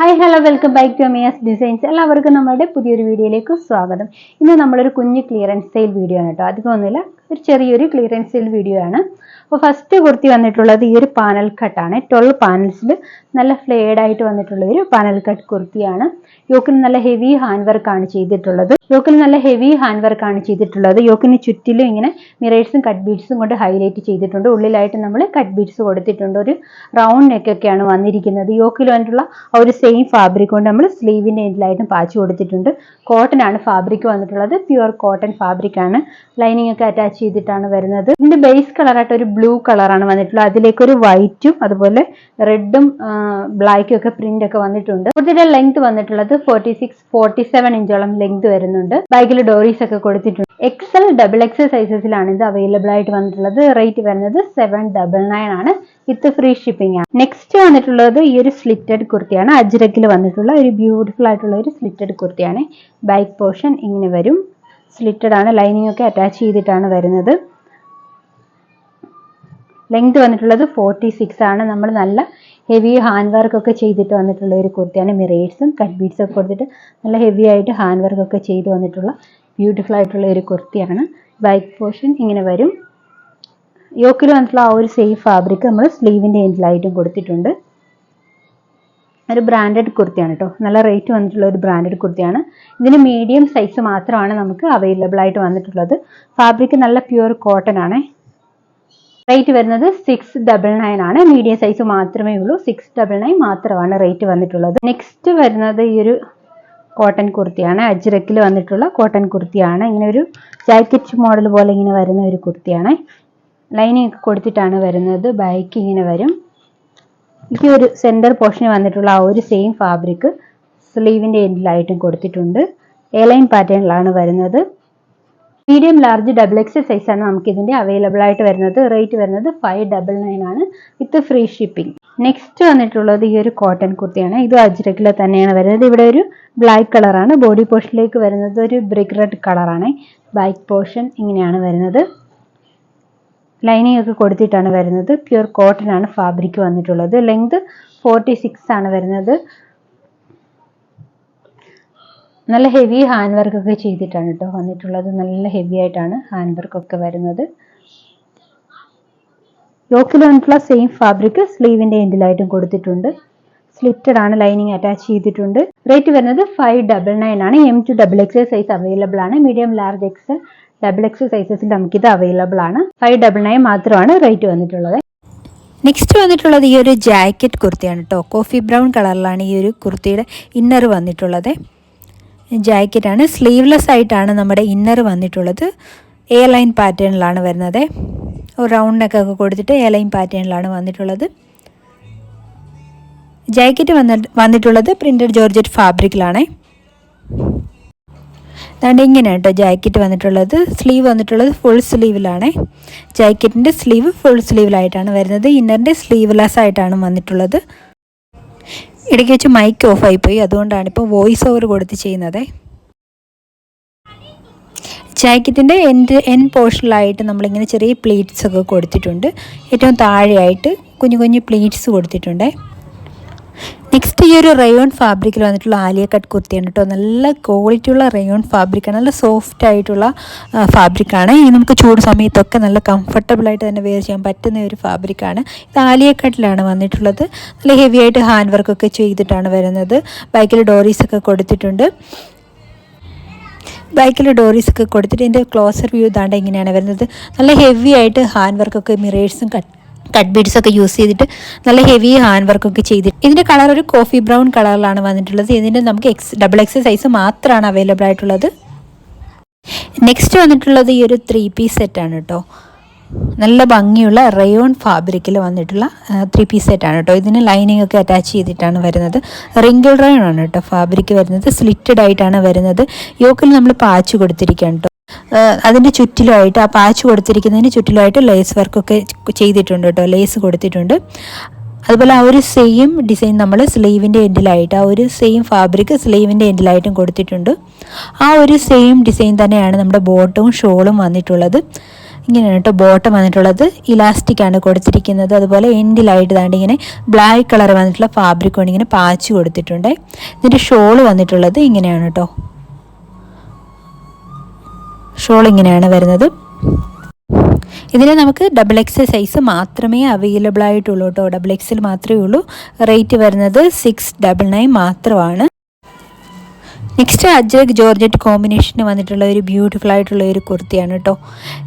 Hi hello welcome back to Amiyas designs എല്ലാവർക്കും നമ്മുടെ പുതിയൊരു വീഡിയോയിലേക്ക് സ്വാഗതം. ഇന്ന് നമ്മളൊരു കുഞ്ഞ് ക്ലിയറൻസ് സെയിൽ വീഡിയോ ആണ് കേട്ടോ. അധികമൊന്നുമില്ല ഒരു ചെറിയൊരു ക്ലിയറൻസ് വീഡിയോ ആണ്. അപ്പോൾ ഫസ്റ്റ് കുർത്തി വന്നിട്ടുള്ളത് ഈ ഒരു പാനൽ കട്ടാണ് ട്വൽവ് പാനൽസിൽ നല്ല ഫ്ലേഡ് ആയിട്ട് വന്നിട്ടുള്ള ഒരു പാനൽ കട്ട് കുർത്തിയാണ്. യോക്കിന് നല്ല ഹെവി ഹാൻഡ് വർക്കാണ് ചെയ്തിട്ടുള്ളത്. യോക്കിന് നല്ല ഹെവി ഹാൻഡ് വർക്കാണ് ചെയ്തിട്ടുള്ളത്. യോക്കിന് ചുറ്റിലും ഇങ്ങനെ മിറേഴ്സും കട്ട് ബീഡ്സും കൊണ്ട് ഹൈലൈറ്റ് ചെയ്തിട്ടുണ്ട്. ഉള്ളിലായിട്ട് നമ്മൾ കട്ട് ബീഡ്സ് കൊടുത്തിട്ടുണ്ട്. ഒരു റൗണ്ട് നെക്ക് ഒക്കെയാണ് വന്നിരിക്കുന്നത്. യോക്കിൽ വന്നിട്ടുള്ള ആ ഒരു സെയിം ഫാബ്രിക് കൊണ്ട് നമ്മൾ സ്ലീവിന്റെ എൻഡിലായിട്ടും പാച്ച് കൊടുത്തിട്ടുണ്ട്. കോട്ടൺ ആണ് ഫാബ്രിക് വന്നിട്ടുള്ളത്. പ്യുവർ കോട്ടൺ ഫാബ്രിക് ആണ്. ലൈനിങ് ഒക്കെ അറ്റാച്ച് ചെയ്തിട്ടാണ് വരുന്നത്. ഇതിന്റെ ബേസ് കളറായിട്ട് ഒരു ബ്ലൂ കളറാണ് വന്നിട്ടുള്ളത്. അതിലേക്ക് ഒരു വൈറ്റും അതുപോലെ റെഡും ബ്ലാക്കും ഒക്കെ പ്രിന്റ് ഒക്കെ വന്നിട്ടുണ്ട്. കുർത്തിയുടെ ലെങ്ത് വന്നിട്ടുള്ളത് ഫോർട്ടി സിക്സ് ഫോർട്ടി സെവൻ ഇഞ്ചോളം ലെങ്ത് വരുന്നുണ്ട്. ബാക്കിൽ ഡോറീസ് ഒക്കെ കൊടുത്തിട്ടുണ്ട്. എക്സൽ ഡബിൾ എക്സൽ സൈസസിലാണ് ഇത് അവൈലബിൾ ആയിട്ട് വന്നിട്ടുള്ളത്. റേറ്റ് വരുന്നത് സെവൻ ഡബിൾ നയൻ ആണ്. വിത്ത് ഫ്രീ ഷിപ്പിംഗ് ആണ്. നെക്സ്റ്റ് വന്നിട്ടുള്ളത് ഈ ഒരു സ്ലിറ്റഡ് കുർത്തിയാണ്. അജ്രക്കിൽ വന്നിട്ടുള്ള ഒരു ബ്യൂട്ടിഫുൾ ആയിട്ടുള്ള ഒരു സ്ലിറ്റഡ് കുർത്തിയാണ്. ബാക്ക് പോർഷൻ ഇങ്ങനെ വരും. സ്ലിറ്റഡ് ആണ് ലൈനിങ് ഒക്കെ അറ്റാച്ച് ചെയ്തിട്ടാണ് വരുന്നത്. ലെങ്ത് വന്നിട്ടുള്ളത് ഫോർട്ടി സിക്സ് ആണ്. നമ്മൾ നല്ല ഹെവി ഹാൻഡ് വർക്ക് ഒക്കെ ചെയ്തിട്ട് വന്നിട്ടുള്ള ഒരു കുർത്തിയാണ്. മിറേഴ്സും കട്ട് ബീഡ്സും ഒക്കെ കൊടുത്തിട്ട് നല്ല ഹെവി ആയിട്ട് ഹാൻഡ് വർക്ക് ഒക്കെ ചെയ്ത് വന്നിട്ടുള്ള ബ്യൂട്ടിഫുൾ ആയിട്ടുള്ള ഒരു കുർത്തിയാണ്. ബാക്ക് പോർഷൻ ഇങ്ങനെ വരും. യോക്കിൽ വന്നിട്ടുള്ള ആ ഒരു സേഫ് ഫാബ്രിക് നമ്മൾ സ്ലീവിന്റെ എൻഡിലായിട്ടും കൊടുത്തിട്ടുണ്ട്. ഒരു ബ്രാൻഡഡ് കുർത്തിയാണ് കേട്ടോ നല്ല റേറ്റ് വന്നിട്ടുള്ള ഒരു ബ്രാൻഡഡ് കുർത്തിയാണ്. ഇതിന് മീഡിയം സൈസ് മാത്രമാണ് നമുക്ക് അവൈലബിൾ ആയിട്ട് വന്നിട്ടുള്ളത്. ഫാബ്രിക് നല്ല പ്യുവർ കോട്ടൺ ആണ്. റേറ്റ് വരുന്നത് സിക്സ് ഡബിൾ നയൻ ആണ്. മീഡിയം സൈസ് മാത്രമേ ഉള്ളൂ. സിക്സ് ഡബിൾ നയൻ മാത്രമാണ് റേറ്റ് വന്നിട്ടുള്ളത്. നെക്സ്റ്റ് വരുന്നത് ഈ ഒരു കോട്ടൺ കുർത്തിയാണ്. അജ്രക്കിൽ വന്നിട്ടുള്ള കോട്ടൺ കുർത്തിയാണ്. ഇങ്ങനെ ഒരു ജാക്കറ്റ് മോഡൽ പോലെ ഇങ്ങനെ വരുന്ന ഒരു കുർത്തിയാണ്. ലൈനിങ് കൊടുത്തിട്ടാണ് വരുന്നത്. ബാക്ക് ഇങ്ങനെ വരും. ഈ ഒരു സെന്റർ പോർഷന് വന്നിട്ടുള്ള ആ ഒരു സെയിം ഫാബ്രിക് സ്ലീവിന്റെ എൻഡിലായിട്ടും കൊടുത്തിട്ടുണ്ട്. എലൈൻ ലൈൻ പാറ്റേണിലാണ് വരുന്നത്. Medium large double X size ആണ് നമുക്ക് ഇതിന്റെ അവൈലബിൾ ആയിട്ട് വരുന്നത്. റേറ്റ് വരുന്നത് ഫൈവ് ഡബിൾ നയൻ ആണ് വിത്ത് ഫ്രീ ഷിപ്പിംഗ് നെക്സ്റ്റ് വന്നിട്ടുള്ളത് ഈ ഒരു കോട്ടൺ കുർത്തിയാണ്. ഇത് അജ്രക്കിൽ തന്നെയാണ് വരുന്നത്. ഇവിടെ ഒരു ബ്ലാക്ക് കളറാണ് ബോഡി പോർഷനിലേക്ക് വരുന്നത് ഒരു ബ്രിക്ക് റെഡ് കളറാണ് ബാക്ക് പോർഷൻ ഇങ്ങനെയാണ് വരുന്നത്. ലൈനിങ് ഒക്കെ കൊടുത്തിട്ടാണ് വരുന്നത്. പ്യുർ കോട്ടൺ ആണ് ഫാബ്രിക് വന്നിട്ടുള്ളത്. ലെങ്ത് ഫോർട്ടി സിക്സ് ആണ് വരുന്നത്. നല്ല ഹെവി ഹാൻഡ് വർക്ക് ഒക്കെ ചെയ്തിട്ടാണ് കേട്ടോ വന്നിട്ടുള്ളത്. നല്ല ഹെവി ആയിട്ടാണ് ഹാൻഡ് വർക്ക് ഒക്കെ വരുന്നത്. യോക്കിൽ വന്നിട്ടുള്ള സെയിം ഫാബ്രിക് സ്ലീവിന്റെ എൻഡിലായിട്ടും കൊടുത്തിട്ടുണ്ട്. സ്ലിറ്റഡ് ആണ് ലൈനിങ് അറ്റാച്ച് ചെയ്തിട്ടുണ്ട്. റേറ്റ് വരുന്നത് ഫൈവ് ഡബിൾ നയൻ ആണ്. M to double X size available ആണ്. Medium large X double X സൈസസിൽ നമുക്കിത് അവൈലബിൾ ആണ്. ഫൈവ് ഡബിൾ നയൻ മാത്രമാണ് റേറ്റ് വന്നിട്ടുള്ളത്. നെക്സ്റ്റ് വന്നിട്ടുള്ളത് ഈ ഒരു ജാക്കറ്റ് കുർത്തിയാണ് കേട്ടോ കോഫി ബ്രൗൺ കളറിലാണ് ഈ ഒരു കുർത്തിയുടെ ഇന്നർ വന്നിട്ടുള്ളത്. ജാക്കറ്റാണ് സ്ലീവ്ലെസ് ആയിട്ടാണ് നമ്മുടെ ഇന്നർ വന്നിട്ടുള്ളത്. എ ലൈൻ പാറ്റേണിലാണ് വരുന്നത്. റൗണ്ടൊക്കെ നെക്ക് ഒക്കെ കൊടുത്തിട്ട് എ ലൈൻ പാറ്റേണിലാണ് വന്നിട്ടുള്ളത്. ജാക്കറ്റ് വന്നിട്ടുള്ളത് പ്രിന്റഡ് ജോർജറ്റ് ഫാബ്രിക്കിലാണേ അതുകൊണ്ട് ഇങ്ങനെ കേട്ടോ ജാക്കറ്റ് വന്നിട്ടുള്ളത്. സ്ലീവ് വന്നിട്ടുള്ളത് ഫുൾ സ്ലീവിലാണ്. ജാക്കറ്റിന്റെ സ്ലീവ് ഫുൾ സ്ലീവിലായിട്ടാണ് വരുന്നത്. ഇന്നറിന്റെ സ്ലീവ്ലെസ് ആയിട്ടാണ് വന്നിട്ടുള്ളത്. ഇടയ്ക്ക് വെച്ച് മൈക്ക് ഓഫ് ആയിപ്പോയി അതുകൊണ്ടാണ് ഇപ്പോൾ വോയിസ് ഓവർ കൊടുത്ത് ചെയ്യുന്നത്. ജാക്കറ്റിന്റെ എൻഡ് എൻ പോർഷനിലായിട്ട് നമ്മളിങ്ങനെ ചെറിയ പ്ലീറ്റ്സ് ഒക്കെ കൊടുത്തിട്ടുണ്ട്. ഏറ്റവും താഴെയായിട്ട് കുഞ്ഞു കുഞ്ഞു പ്ലീറ്റ്സ് കൊടുത്തിട്ടുണ്ട്. നെക്സ്റ്റ് ഈ ഒരു റയോൺ ഫാബ്രിക്കിൽ വന്നിട്ടുള്ള ആലിയ കട്ട് കുർത്തിയാണ് കേട്ടോ നല്ല ക്വാളിറ്റി ഉള്ള റയോൺ ഫാബ്രിക്കാണ് നല്ല സോഫ്റ്റ് ആയിട്ടുള്ള ഫാബ്രിക്കാണ് ഇനി നമുക്ക് ചൂട് സമയത്തൊക്കെ നല്ല കംഫർട്ടബിൾ ആയിട്ട് തന്നെ വെയർ ചെയ്യാൻ പറ്റുന്ന ഒരു ഫാബ്രിക്കാണ് ഇത് ആലിയ കട്ടിലാണ് വന്നിട്ടുള്ളത്. നല്ല ഹെവി ആയിട്ട് ഹാൻഡ് വർക്കൊക്കെ ചെയ്തിട്ടാണ് വരുന്നത്. ബാക്കിൽ ഡോറീസ് ഒക്കെ കൊടുത്തിട്ടുണ്ട്. ബാക്കിൽ ഡോറീസ് ഒക്കെ കൊടുത്തിട്ട് ഇതിന്റെ ക്ലോസർ വ്യൂ ഇതാണ്ട് ഇങ്ങനെയാണ് വരുന്നത്. നല്ല ഹെവി ആയിട്ട് ഹാൻഡ് വർക്കൊക്കെ മിറേഴ്സും കട്ട് കട്ട് ബീഡ്സ് ഒക്കെ യൂസ് ചെയ്തിട്ട് നല്ല ഹെവി ഹാൻഡ് വർക്ക് ഒക്കെ ചെയ്തിട്ട് ഇതിന്റെ കളർ ഒരു കോഫി ബ്രൗൺ കളറിലാണ് വന്നിട്ടുള്ളത്. ഇതിന്റെ നമുക്ക് എക്സ് ഡബിൾ എക്സ് സൈസ് മാത്രമാണ് അവൈലബിൾ ആയിട്ടുള്ളത്. നെക്സ്റ്റ് വന്നിട്ടുള്ളത് ഈ ഒരു ത്രീ പീസ് സെറ്റാണ് കേട്ടോ നല്ല ഭംഗിയുള്ള റയോൺ ഫാബ്രിക്കിൽ വന്നിട്ടുള്ള ത്രീ പീസ് സെറ്റാണ് കേട്ടോ ഇതിന് ലൈനിങ് ഒക്കെ അറ്റാച്ച് ചെയ്തിട്ടാണ് വരുന്നത്. റിങ്കിൾ റയോൺ ആണ് കേട്ടോ ഫാബ്രിക് വരുന്നത്. സ്ലിറ്റഡ് ആയിട്ടാണ് വരുന്നത്. യോക്കിൽ നമ്മൾ പാച്ച് കൊടുത്തിരിക്കുകയാണ് കേട്ടോ അതിന്റെ ചുറ്റിലുമായിട്ട് ആ പാച്ച് കൊടുത്തിരിക്കുന്നതിന് ചുറ്റിലുമായിട്ട് ലേസ് വർക്കൊക്കെ ചെയ്തിട്ടുണ്ട് കേട്ടോ. ലേസ് കൊടുത്തിട്ടുണ്ട്. അതുപോലെ ആ ഒരു സെയിം ഡിസൈൻ നമ്മൾ സ്ലീവിന്റെ എൻഡിലായിട്ട് ആ ഒരു സെയിം ഫാബ്രിക് സ്ലീവിന്റെ എൻഡിലായിട്ടും കൊടുത്തിട്ടുണ്ട്. ആ ഒരു സെയിം ഡിസൈൻ തന്നെയാണ് നമ്മുടെ ബോട്ടവും ഷോളും വന്നിട്ടുള്ളത്. ഇങ്ങനെയാണ് കേട്ടോ ബോട്ടം വന്നിട്ടുള്ളത്. ഇലാസ്റ്റിക് ആണ് കൊടുത്തിരിക്കുന്നത്. അതുപോലെ എൻഡിലായിട്ട് താണ്ട് ഇങ്ങനെ ബ്ലാക്ക് കളർ വന്നിട്ടുള്ള ഫാബ്രിക് കൊണ്ട് ഇങ്ങനെ പാച്ച് കൊടുത്തിട്ടുണ്ട്. ഇതിന്റെ ഷോൾ വന്നിട്ടുള്ളത് ഇങ്ങനെയാണ് കേട്ടോ. ഷോൾ ഇങ്ങനെയാണ് വരുന്നത്. ഇതിൽ നമുക്ക് ഡബിൾ എക്സ് സൈസ് മാത്രമേ അവൈലബിൾ ആയിട്ടുള്ളൂ കേട്ടോ. ഡബിൾ എക്സിൽ മാത്രമേ ഉള്ളൂ. റേറ്റ് വരുന്നത് സിക്സ് ഡബിൾ നയൻ മാത്രമാണ്. നെക്സ്റ്റ് അജ്രക് ജോർജറ്റ് കോമ്പിനേഷന് വന്നിട്ടുള്ള ഒരു ബ്യൂട്ടിഫുൾ ആയിട്ടുള്ള ഒരു കുർത്തിയാണ് കേട്ടോ.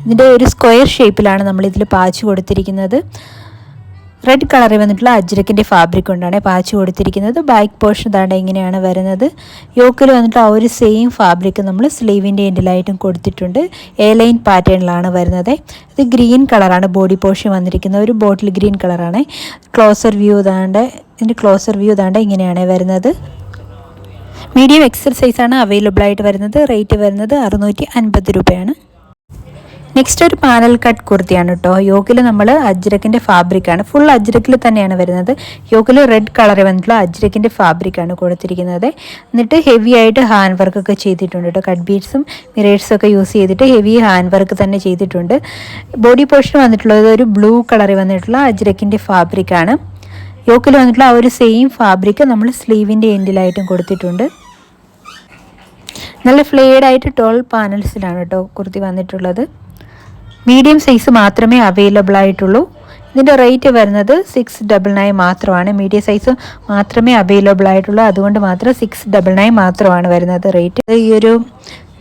ഇതിന്റെ ഒരു സ്ക്വയർ ഷേപ്പിലാണ് നമ്മളിതിൽ പാച്ച് കൊടുത്തിരിക്കുന്നത്. റെഡ് കളറിൽ വന്നിട്ടുള്ള അജ്രക്കിന്റെ ഫാബ്രിക് കൊണ്ടാണ് പാച്ച് കൊടുത്തിരിക്കുന്നത്. ബാക്ക് പോർഷൻ താണ്ട ഇങ്ങനെയാണ് വരുന്നത്. യോക്കിൽ വന്നിട്ട് ആ ഒരു സെയിം ഫാബ്രിക് നമ്മൾ സ്ലീവിന്റെ എൻഡിലായിട്ടും കൊടുത്തിട്ടുണ്ട്. എ ലൈൻ പാറ്റേണിലാണ് വരുന്നത്. ഇത് ഗ്രീൻ കളറാണ് ബോഡി പോർഷൻ വന്നിരിക്കുന്നത്. ഒരു ബോട്ടിൽ ഗ്രീൻ കളറാണ് ക്ലോസർ വ്യൂ താണ്ട് ഇതിന്റെ ക്ലോസർ വ്യൂ താണ്ട് ഇങ്ങനെയാണ് വരുന്നത്. മീഡിയം എക്സൽ സൈസാണ് അവൈലബിൾ ആയിട്ട് വരുന്നത്. റേറ്റ് വരുന്നത് അറുന്നൂറ്റി അൻപത് രൂപയാണ്. നെക്സ്റ്റ് ഒരു പാനൽ കട്ട് കുർത്തിയാണ് കേട്ടോ യോക്കിൽ നമ്മൾ അജ്രക്കിന്റെ ഫാബ്രിക്കാണ് ഫുൾ അജ്രക്കിൽ തന്നെയാണ് വരുന്നത്. യോക്കിൽ റെഡ് കളർ വന്നിട്ടുള്ള അജ്രക്കിന്റെ ഫാബ്രിക്കാണ് കൊടുത്തിരിക്കുന്നത്. എന്നിട്ട് ഹെവി ആയിട്ട് ഹാൻഡ് വർക്ക് ഒക്കെ ചെയ്തിട്ടുണ്ട് കേട്ടോ കട്ട് ബീഡ്സും മിറേഴ്സും ഒക്കെ യൂസ് ചെയ്തിട്ട് ഹെവി ഹാൻഡ് വർക്ക് തന്നെ ചെയ്തിട്ടുണ്ട്. ബോഡി പോർഷൻ വന്നിട്ടുള്ളത് ഒരു ബ്ലൂ കളറിൽ വന്നിട്ടുള്ള അജ്രക്കിന്റെ ഫാബ്രിക്കാണ് യോക്കിൽ വന്നിട്ടുള്ള ആ ഒരു സെയിം ഫാബ്രിക് നമ്മൾ സ്ലീവിന്റെ എൻഡിലായിട്ടും കൊടുത്തിട്ടുണ്ട്. നല്ല ഫ്ലേഡായിട്ട് ആയിട്ട് പാനൽസിലാണ് കേട്ടോ കുർത്തി വന്നിട്ടുള്ളത്. മീഡിയം സൈസ് മാത്രമേ അവൈലബിൾ ആയിട്ടുള്ളൂ. ഇതിന്റെ റേറ്റ് വരുന്നത് സിക്സ് ഡബിൾ നയൻ മാത്രമാണ്. മീഡിയം സൈസ് മാത്രമേ അവൈലബിൾ ആയിട്ടുള്ളൂ. അതുകൊണ്ട് മാത്രം സിക്സ് ഡബിൾ നയൻ മാത്രമാണ് വരുന്നത് റേറ്റ് ഈ ഒരു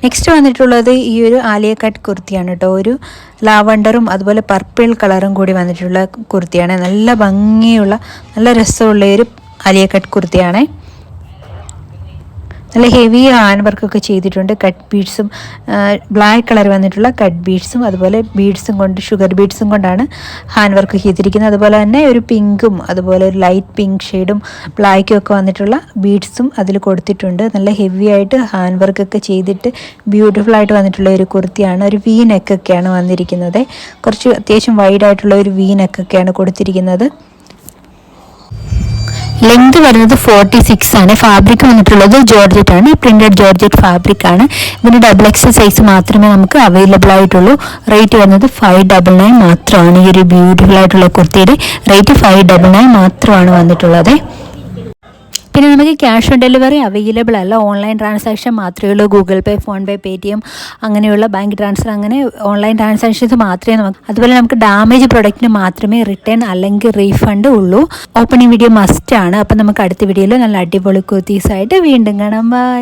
നെക്സ്റ്റ് വന്നിട്ടുള്ളത് ഈ ഒരു ആലിയ കട്ട് കുർത്തിയാണ് കേട്ടോ. ഒരു ലാവണ്ടറും അതുപോലെ പർപ്പിൾ കളറും കൂടി വന്നിട്ടുള്ള കുർത്തിയാണ്. നല്ല ഭംഗിയുള്ള നല്ല രസമുള്ള ഒരു ആലിയ കട്ട് കുർത്തിയാണ്. നല്ല ഹെവി ഹാൻഡ് വർക്കൊക്കെ ചെയ്തിട്ടുണ്ട്. കട്ട് ബീഡ്സും ബ്ലാക്ക് കളർ വന്നിട്ടുള്ള കട്ട് ബീഡ്സും അതുപോലെ ബീഡ്സും കൊണ്ട് ഷുഗർ ബീഡ്സും കൊണ്ടാണ് ഹാൻഡ് വർക്ക് ചെയ്തിരിക്കുന്നത്. അതുപോലെ തന്നെ ഒരു പിങ്കും അതുപോലെ ഒരു ലൈറ്റ് പിങ്ക് ഷെയ്ഡും ബ്ലാക്കും ഒക്കെ വന്നിട്ടുള്ള ബീഡ്സും അതിൽ കൊടുത്തിട്ടുണ്ട്. നല്ല ഹെവി ആയിട്ട് ഹാൻഡ് വർക്കൊക്കെ ചെയ്തിട്ട് ബ്യൂട്ടിഫുൾ ആയിട്ട് വന്നിട്ടുള്ള ഒരു കുർത്തിയാണ് ഒരു വി നെക്കൊക്കെയാണ് വന്നിരിക്കുന്നത്. കുറച്ച് അത്യാവശ്യം വൈഡായിട്ടുള്ള ഒരു വി നെക്കൊക്കെയാണ് കൊടുത്തിരിക്കുന്നത്. ലെങ്ത് വരുന്നത് ഫോർട്ടി സിക്സ് ആണ്. ഫാബ്രിക് വന്നിട്ടുള്ളത് ജോർജറ്റ് ആണ്. പ്രിന്റഡ് ജോർജറ്റ് ഫാബ്രിക് ആണ്. ഇതിന് ഡബിൾ എക്സ് സൈസ് മാത്രമേ നമുക്ക് അവൈലബിൾ ആയിട്ടുള്ളൂ. റേറ്റ് വരുന്നത് ഫൈവ് ഡബിൾ നയൻ മാത്രമാണ്. ഈ ഒരു ബ്യൂട്ടിഫുൾ ആയിട്ടുള്ള കുർത്തിയുടെ റേറ്റ് ഫൈവ് ഡബിൾ നയൻ മാത്രമാണ് വന്നിട്ടുള്ളത്. പിന്നെ നമുക്ക് ക്യാഷ് ഓൺ ഡെലിവറി അവൈലബിൾ അല്ല. ഓൺലൈൻ ട്രാൻസാക്ഷൻ മാത്രമേ ഉള്ളൂ. ഗൂഗിൾ പേ ഫോൺ പേ പേ ടി എം അങ്ങനെയുള്ള ബാങ്ക് ട്രാൻസ്ഫർ അങ്ങനെ ഓൺലൈൻ ട്രാൻസാക്ഷൻസ് മാത്രമേ നമുക്ക് അതുപോലെ നമുക്ക് ഡാമേജ് പ്രൊഡക്റ്റിന് മാത്രമേ റിട്ടേൺ അല്ലെങ്കിൽ റീഫണ്ട് ഉള്ളൂ. ഓപ്പണിംഗ് വീഡിയോ മസ്റ്റ് ആണ്. അപ്പം നമുക്ക് അടുത്ത വീഡിയോയിൽ നല്ല അടിപൊളി കുർത്തീസായിട്ട് വീണ്ടും കാണാം. ബൈ